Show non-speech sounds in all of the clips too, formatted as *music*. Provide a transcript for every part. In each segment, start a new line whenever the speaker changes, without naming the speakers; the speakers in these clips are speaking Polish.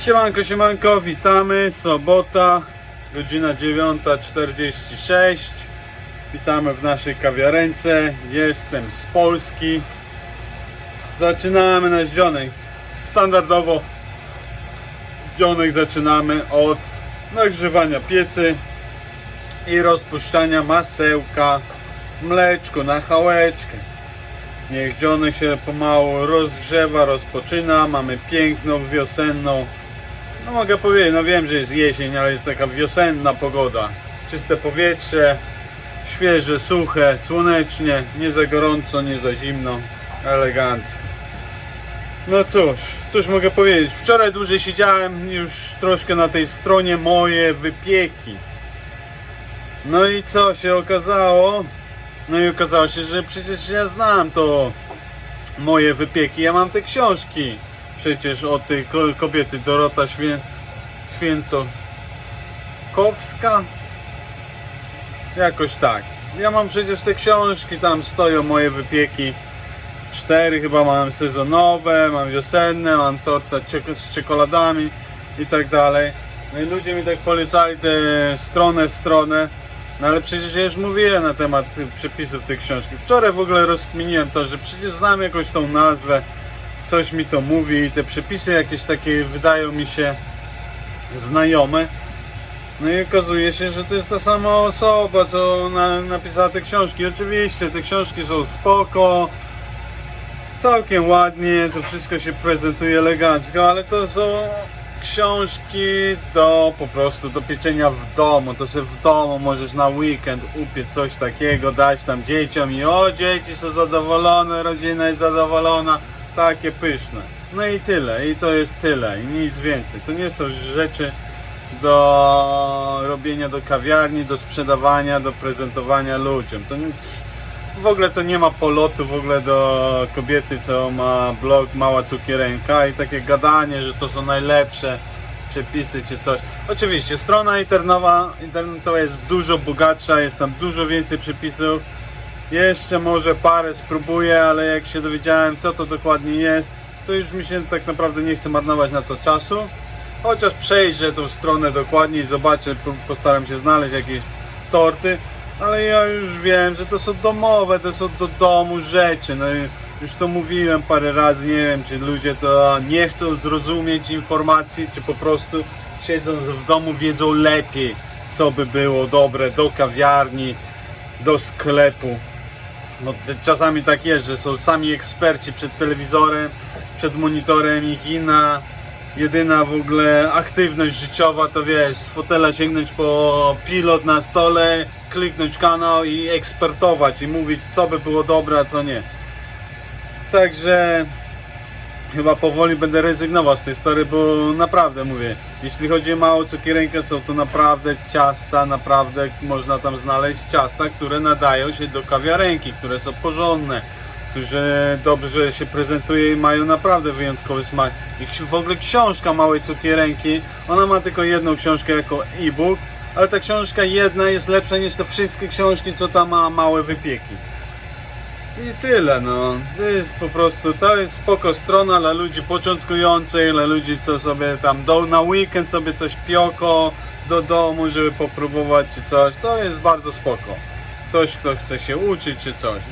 Siemanko, siemanko, witamy, sobota, godzina 9.46 Witamy w naszej kawiarence, jestem z Polski. Zaczynamy nasz dzionek. Standardowo dzionek zaczynamy od nagrzewania piecy i rozpuszczania masełka w mleczku na chałeczkę. Niech dzionek się pomału rozgrzewa, rozpoczyna. Mamy piękną, wiosenną. No mogę powiedzieć, no wiem, że jest jesień, ale jest taka wiosenna pogoda. Czyste powietrze, świeże, suche, słonecznie, nie za gorąco, nie za zimno, elegancko. No cóż, cóż mogę powiedzieć. Wczoraj dłużej siedziałem już troszkę na tej stronie moje wypieki. No i co się okazało? No i okazało się, że przecież ja znam to moje wypieki. Ja mam te książki przecież o tej ko- kobiety Dorota Świę... Świętokowska. Jakoś tak. Ja mam przecież te książki, tam stoją moje wypieki. Cztery chyba mam sezonowe, mam wiosenne, mam torta z czekoladami i tak dalej. No i ludzie mi tak polecali tę stronę, stronę. No ale przecież ja już mówiłem na temat przepisów tej książki. Wczoraj w ogóle rozkminiłem to, że przecież znam jakąś tą nazwę, coś mi to mówi i te przepisy jakieś takie wydają mi się znajome. No i okazuje się, że to jest ta sama osoba, co na, napisała te książki. Oczywiście te książki są spoko, całkiem ładnie, to wszystko się prezentuje elegancko, ale to są książki do po prostu do pieczenia w domu. To sobie w domu możesz na weekend upiec coś takiego, dać tam dzieciom i o dzieci są zadowolone, rodzina jest zadowolona, takie pyszne. No i tyle, i to jest tyle, i nic więcej. To nie są rzeczy do robienia do kawiarni, do sprzedawania, do prezentowania ludziom. To nie, w ogóle to nie ma polotu w ogóle do kobiety, co ma blog Mała Cukierenka i takie gadanie, że to są najlepsze przepisy czy coś. Oczywiście strona internetowa, internetowa jest dużo bogatsza, jest tam dużo więcej przepisów. Jeszcze może parę spróbuję, ale jak się dowiedziałem co to dokładnie jest, to już mi się tak naprawdę nie chce marnować na to czasu. Chociaż przejrzę tą stronę dokładniej, zobaczę, po- postaram się znaleźć jakieś torty, ale ja już wiem, że to są domowe, to są do domu rzeczy. No już to mówiłem parę razy, nie wiem, czy ludzie to nie chcą zrozumieć informacji, czy po prostu siedząc w domu wiedzą lepiej, co by było dobre do kawiarni, do sklepu. No, czasami tak jest, że są sami eksperci przed telewizorem, przed monitorem ich inna jedyna w ogóle aktywność życiowa to wiesz, z fotela sięgnąć po pilot na stole, kliknąć kanał i ekspertować i mówić co by było dobre, a co nie. Także chyba powoli będę rezygnował z tej story, bo naprawdę mówię, jeśli chodzi o małą cukierękę, są to naprawdę ciasta, naprawdę można tam znaleźć ciasta, które nadają się do kawiarenki, które są porządne, które dobrze się prezentuje i mają naprawdę wyjątkowy smak. I w ogóle książka małej cukieręki, ona ma tylko jedną książkę jako e-book, ale ta książka jedna jest lepsza niż te wszystkie książki, co tam ma małe wypieki. I tyle, no. To jest po prostu, to jest spoko strona dla ludzi początkujących, dla ludzi, co sobie tam do, na weekend sobie coś pioko do domu, żeby popróbować czy coś. To jest bardzo spoko. Ktoś, kto chce się uczyć czy coś.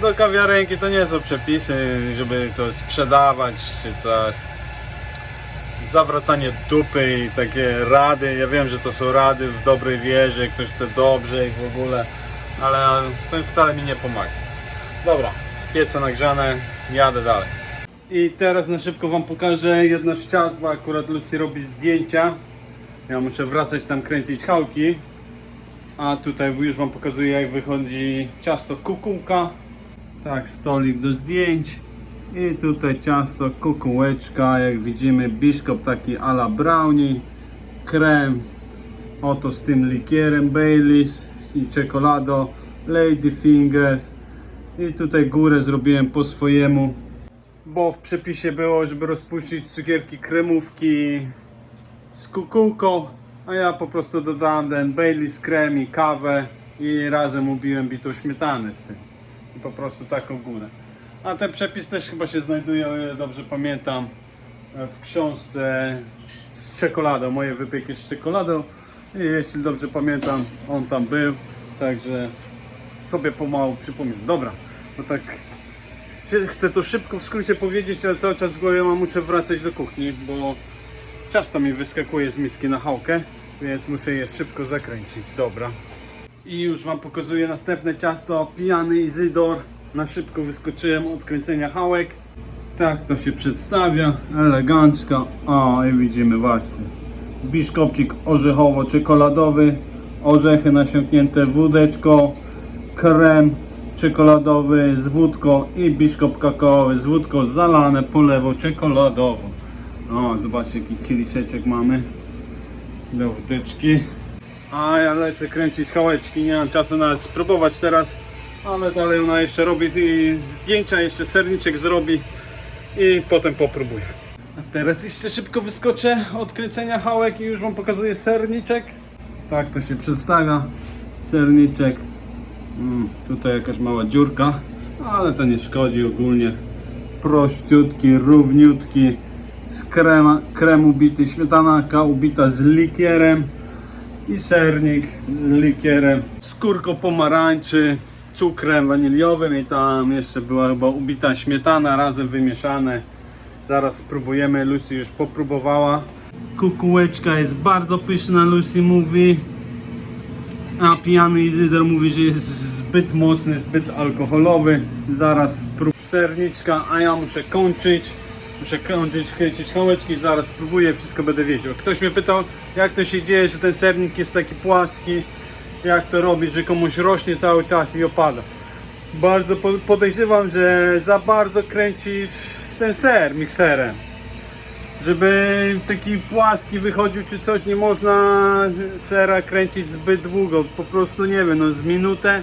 Do kawiarenki to nie są przepisy, żeby to sprzedawać czy coś. Zawracanie dupy i takie rady. Ja wiem, że to są rady w dobrej wierze, ktoś chce dobrze i w ogóle, ale to wcale mi nie pomaga. Dobra, piece nagrzane, jadę dalej. I teraz na szybko Wam pokażę jedno z ciast, bo akurat Lucy robi zdjęcia. Ja muszę wracać tam kręcić hałki. A tutaj już Wam pokazuję jak wychodzi ciasto kukułka. Tak, stolik do zdjęć. I tutaj ciasto kukułeczka, jak widzimy biszkop taki ala brownie. Krem, oto z tym likierem Baileys i czekolado Lady Fingers. I tutaj górę zrobiłem po swojemu, bo w przepisie było, żeby rozpuścić cukierki kremówki z kukułką, a ja po prostu dodałem ten Baileys krem i kawę i razem ubiłem bitą śmietanę z tym. I po prostu taką górę. A ten przepis też chyba się znajduje, o ile dobrze pamiętam, w książce z czekoladą, moje wypieki z czekoladą. I jeśli dobrze pamiętam, on tam był, także sobie pomału przypominam. Dobra, no tak chcę- to szybko w skrócie powiedzieć, ale cały czas w głowie mam, muszę wracać do kuchni, bo ciasto mi wyskakuje z miski na hałkę, więc muszę je szybko zakręcić. Dobra. I już Wam pokazuję następne ciasto. Pijany Izydor. Na szybko wyskoczyłem od kręcenia hałek. Tak to się przedstawia. Elegancko. O i widzimy właśnie. Biszkopcik orzechowo-czekoladowy. Orzechy nasiąknięte wódeczką. Krem czekoladowy z wódką i biszkop kakaowy z wódką zalane polewą czekoladową. O, zobaczcie jaki kieliszeczek mamy do wódeczki. A ja lecę kręcić hałeczki, nie mam czasu nawet spróbować teraz, ale dalej ona jeszcze robi zdjęcia, jeszcze serniczek zrobi i potem popróbuję. A teraz jeszcze szybko wyskoczę od kręcenia hałek i już Wam pokazuję serniczek. Tak to się przedstawia, serniczek. Mm, tutaj jakaś mała dziurka, ale to nie szkodzi ogólnie. Prościutki, równiutki, z krema, krem ubity, śmietanaka ubita z likierem i sernik z likierem, skórką pomarańczy, cukrem waniliowym i tam jeszcze była chyba ubita śmietana razem wymieszane. Zaraz spróbujemy, Lucy już popróbowała. Kukułeczka jest bardzo pyszna, Lucy mówi. A pijany Izydor mówi, że jest zbyt mocny, zbyt alkoholowy. Zaraz spróbuję serniczka, a ja muszę kończyć. Muszę kończyć, kręcić hałeczki, zaraz spróbuję, wszystko będę wiedział. Ktoś mnie pytał, jak to się dzieje, że ten sernik jest taki płaski, jak to robi, że komuś rośnie cały czas i opada. Bardzo po- podejrzewam, że za bardzo kręcisz ten ser mikserem żeby taki płaski wychodził czy coś, nie można sera kręcić zbyt długo, po prostu nie wiem, no z minutę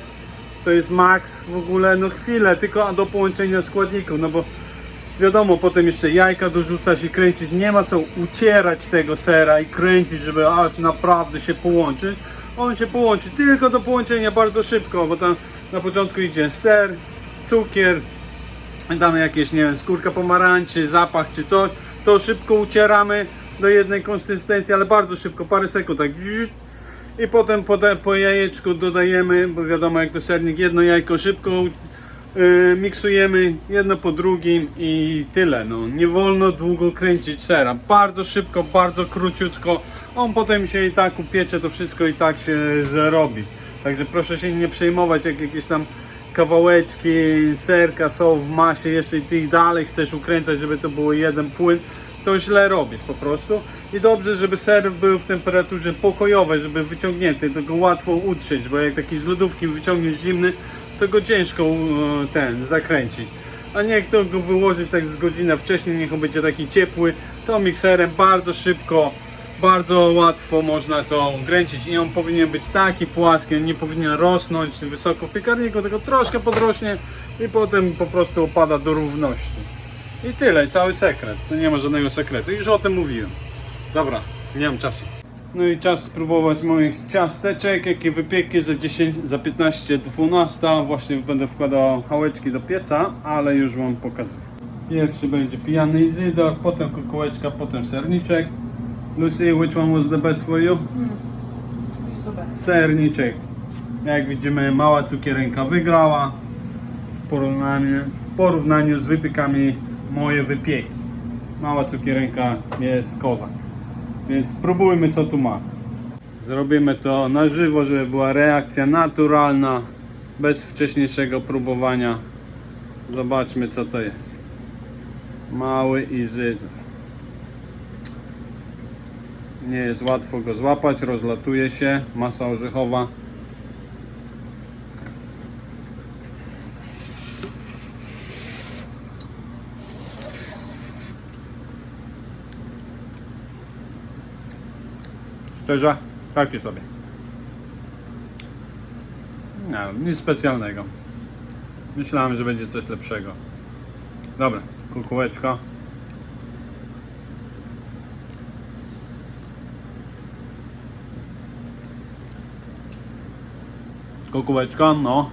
to jest maks w ogóle, no chwilę, tylko do połączenia składników, no bo wiadomo, potem jeszcze jajka dorzucać i kręcić, nie ma co ucierać tego sera i kręcić, żeby aż naprawdę się połączy, on się połączy tylko do połączenia bardzo szybko, bo tam na początku idzie ser, cukier, damy jakieś, nie wiem, skórka pomarańczy, zapach czy coś, to szybko ucieramy do jednej konsystencji, ale bardzo szybko, parę sekund, tak i potem po, po jajeczku dodajemy, bo wiadomo jak to sernik, jedno jajko szybko yy, miksujemy, jedno po drugim i tyle, no, nie wolno długo kręcić sera, bardzo szybko, bardzo króciutko, on potem się i tak upiecze, to wszystko i tak się zrobi, także proszę się nie przejmować, jak jakieś tam kawałeczki serka są w masie, ty ich dalej chcesz ukręcać, żeby to było jeden płyn, to źle robisz po prostu. I dobrze, żeby ser był w temperaturze pokojowej, żeby wyciągnięty, to go łatwo utrzeć, bo jak taki z lodówki wyciągniesz zimny, to go ciężko e, ten zakręcić. A nie jak to go wyłożyć tak z godzinę wcześniej, niech on będzie taki ciepły, to mikserem bardzo szybko bardzo łatwo można to kręcić i on powinien być taki płaski, on nie powinien rosnąć wysoko w piekarniku, tylko troszkę podrośnie i potem po prostu opada do równości. I tyle, cały sekret. To nie ma żadnego sekretu. Już o tym mówiłem. Dobra, nie mam czasu. No i czas spróbować moich ciasteczek, jakie wypieki za 10, za 15, 12. Właśnie będę wkładał hałeczki do pieca, ale już wam pokazuję. Pierwszy będzie pijany izydor, potem kukułeczka, potem serniczek. Lucy, which one was the best for you? Serniczek. Jak widzimy, mała cukierynka wygrała w porównaniu, w porównaniu z wypiekami moje wypieki. Mała cukierynka jest kozak. Więc spróbujmy co tu ma. Zrobimy to na żywo, żeby była reakcja naturalna, bez wcześniejszego próbowania. Zobaczmy co to jest. Mały izydor. Nie jest łatwo go złapać, rozlatuje się, masa orzechowa. Szczerze, taki sobie. Nie, nic specjalnego. Myślałem, że będzie coś lepszego. Dobra, kukułeczka. Kukułeczka, no.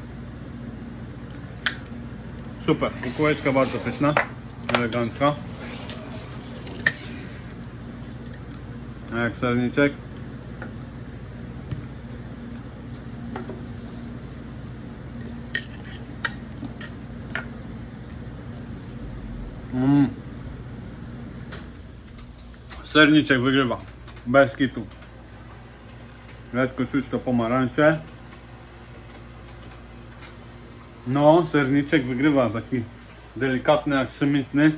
Super, kukułeczka bardzo pyszna, elegancka. A jak serniczek? Mm. Serniczek wygrywa. Bez kitu. Lekko czuć to pomarańcze. No, serniczek wygrywa. Taki delikatny, aksamitny.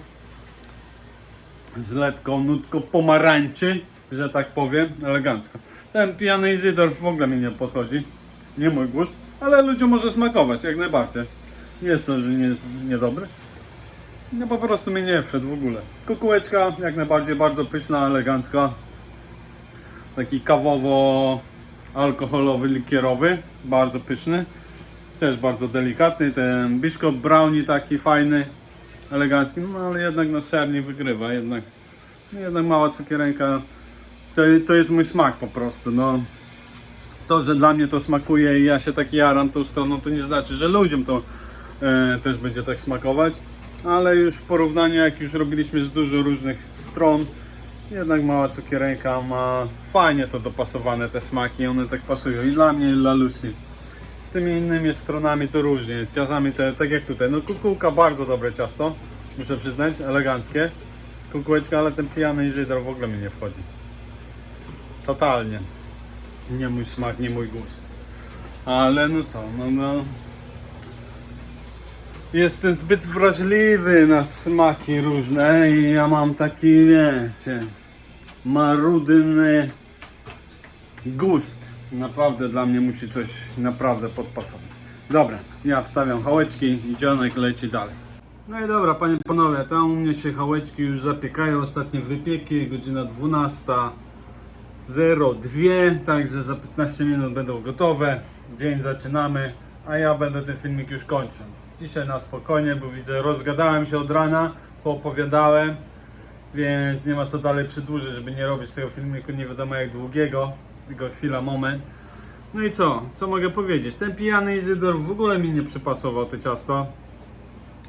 Z lekką nutką pomarańczy, że tak powiem. Elegancko. Ten pijany Izydor w ogóle mi nie podchodzi. Nie mój gust. Ale ludziom może smakować, jak najbardziej. Nie jest to, że nie, niedobry. No po prostu mi nie wszedł w ogóle. Kukułeczka jak najbardziej bardzo pyszna, elegancka. Taki kawowo-alkoholowy, likierowy. Bardzo pyszny. Też bardzo delikatny. Ten Bishop Brownie taki fajny, elegancki. No ale jednak no sernie wygrywa. Jednak, no, jednak mała cukierenka. To, to jest mój smak po prostu. No. To, że dla mnie to smakuje i ja się tak jaram tą stroną, to nie znaczy, że ludziom to e, też będzie tak smakować ale już w porównaniu jak już robiliśmy z dużo różnych stron jednak mała cukierenka ma fajnie to dopasowane te smaki one tak pasują i dla mnie i dla Lucy z tymi innymi stronami to różnie. Czasami te, tak jak tutaj. No kukułka bardzo dobre ciasto muszę przyznać, eleganckie. Kukułeczka, ale ten pijany Izydor w ogóle mi nie wchodzi. Totalnie. Nie mój smak, nie mój gust. Ale no co, no no. Jestem zbyt wrażliwy na smaki różne i ja mam taki, wiecie, marudny gust. Naprawdę dla mnie musi coś naprawdę podpasować. Dobra, ja wstawiam hałeczki i dzionek leci dalej. No i dobra, panie panowie, tam u mnie się hałeczki już zapiekają, ostatnie wypieki, godzina 12.02, także za 15 minut będą gotowe. Dzień zaczynamy, a ja będę ten filmik już kończył. Dzisiaj na spokojnie, bo widzę, rozgadałem się od rana, poopowiadałem, więc nie ma co dalej przedłużyć, żeby nie robić tego filmiku nie wiadomo jak długiego, tylko chwila, moment. No i co? Co mogę powiedzieć? Ten pijany Izydor w ogóle mi nie przypasował te ciasto.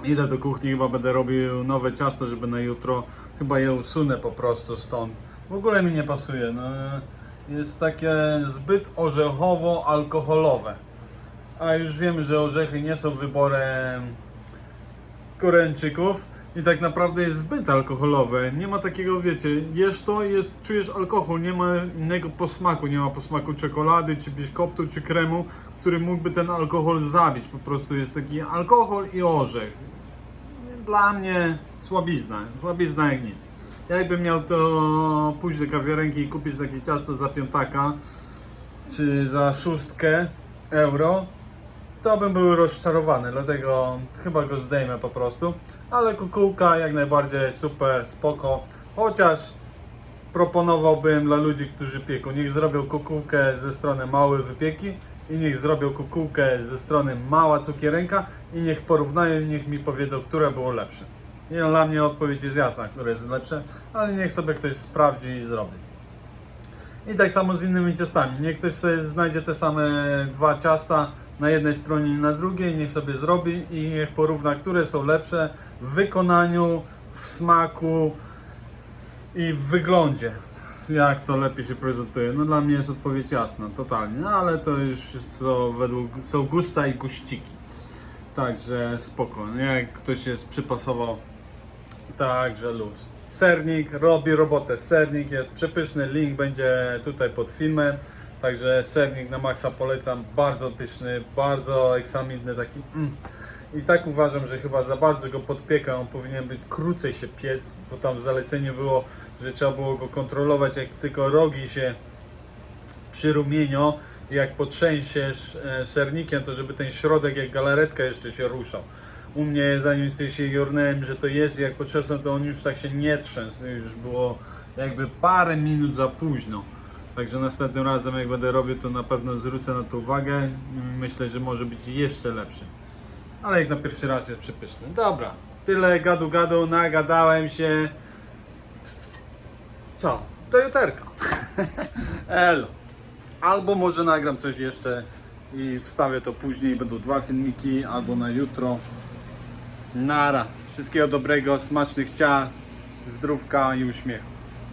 Idę do kuchni, chyba będę robił nowe ciasto, żeby na jutro. Chyba je usunę po prostu stąd. W ogóle mi nie pasuje. No, jest takie zbyt orzechowo-alkoholowe. A już wiemy, że orzechy nie są wyborem Koreańczyków i tak naprawdę jest zbyt alkoholowe. Nie ma takiego, wiecie, jesz to, jest, czujesz alkohol, nie ma innego posmaku, nie ma posmaku czekolady, czy biszkoptu, czy kremu, który mógłby ten alkohol zabić. Po prostu jest taki alkohol i orzech. Dla mnie słabizna, słabizna jak nic. Jakbym miał to pójść do kawiarenki i kupić takie ciasto za piątaka, czy za szóstkę euro, to bym był rozczarowany, dlatego chyba go zdejmę po prostu. Ale kukułka jak najbardziej super, spoko. Chociaż proponowałbym dla ludzi, którzy pieką, niech zrobią kukułkę ze strony małe wypieki i niech zrobią kukułkę ze strony mała cukierenka i niech porównają i niech mi powiedzą, które było lepsze. I dla mnie odpowiedź jest jasna, które jest lepsze, ale niech sobie ktoś sprawdzi i zrobi. I tak samo z innymi ciastami. Niech ktoś sobie znajdzie te same dwa ciasta na jednej stronie i na drugiej, niech sobie zrobi i niech porówna, które są lepsze w wykonaniu, w smaku i w wyglądzie. Jak to lepiej się prezentuje. No dla mnie jest odpowiedź jasna, totalnie. No, ale to już to według, są gusta i guściki. Także spoko. No, Jak ktoś jest przypasował, także luz. Sernik robi robotę. Sernik jest przepyszny. Link będzie tutaj pod filmem. Także sernik na maksa polecam. Bardzo pyszny, bardzo eksamitny taki. Mm. I tak uważam, że chyba za bardzo go podpieka. On powinien być krócej się piec, bo tam w było, że trzeba było go kontrolować, jak tylko rogi się przyrumienią, jak potrzęsiesz e, sernikiem, to żeby ten środek jak galaretka jeszcze się ruszał. U mnie zanim ty się jornęłem, że to jest, jak potrzesłem, to on już tak się nie trzęsł. Już było jakby parę minut za późno. Także następnym razem jak będę robił, to na pewno zwrócę na to uwagę. Myślę, że może być jeszcze lepszy. Ale jak na pierwszy raz jest przepyszny. Dobra, tyle gadu gadu, nagadałem się. Co? Do juterka. *laughs* Elo. Albo może nagram coś jeszcze i wstawię to później. Będą dwa filmiki, albo na jutro. Nara. Wszystkiego dobrego, smacznych ciast, zdrówka i uśmiechu.